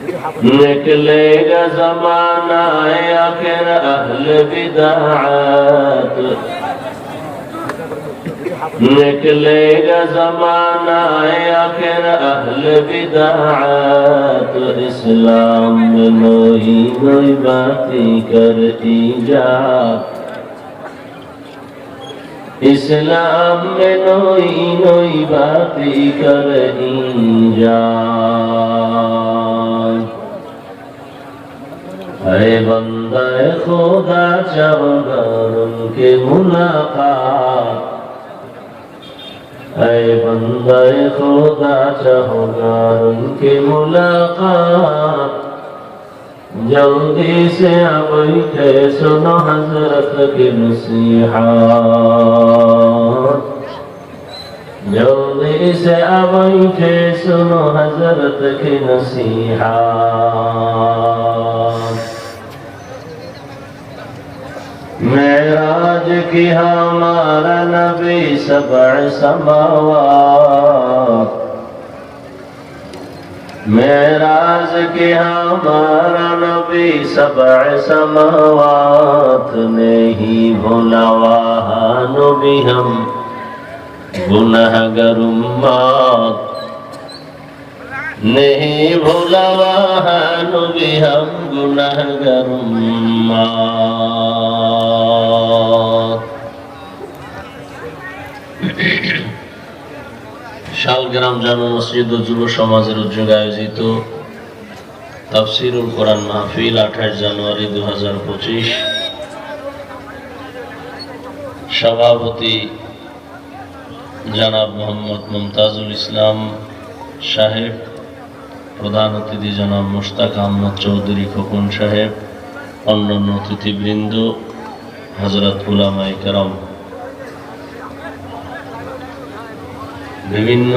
نکلے گا زمانہ آخر اہل بدعات. نکلے گا زمانہ آخر اہل بدعات. اسلام میں نوہی نوئی باتیں کرتی جا. اسلام میں نوئی نوئی باتی کرتی جا. بندہ خدا چوگر ان کے ملاقات اے بندہ خدا چوگر ان کے ملاقات جلدی سے اب کے سنو حضرت کی نصیحت جلدی سے اب کے سنو حضرت کی نصیحت की हमारा नबी सबड़ समावात। मेराज की हमारा नबी सबड़ समावात नहीं भुलवा नबी हम। गुनहगर उम्मत नहीं भुलवा नबी हम। गुनहगर उम्मत শালগ্রাম জামে মসজিদ ও যুব সমাজের উদ্যোগে আয়োজিত তাফসিরুল কোরআন মাহফিল আঠাশ জানুয়ারি দু হাজার পঁচিশ। সভাপতি জনাব মোহাম্মদ মুমতাজুল ইসলাম সাহেব, প্রধান অতিথি জনাব মুশতাক আহমদ চৌধুরী খোকন সাহেব, অন্যান্য অতিথিবৃন্দ হজরত উলামাই কেরাম। বিভিন্ন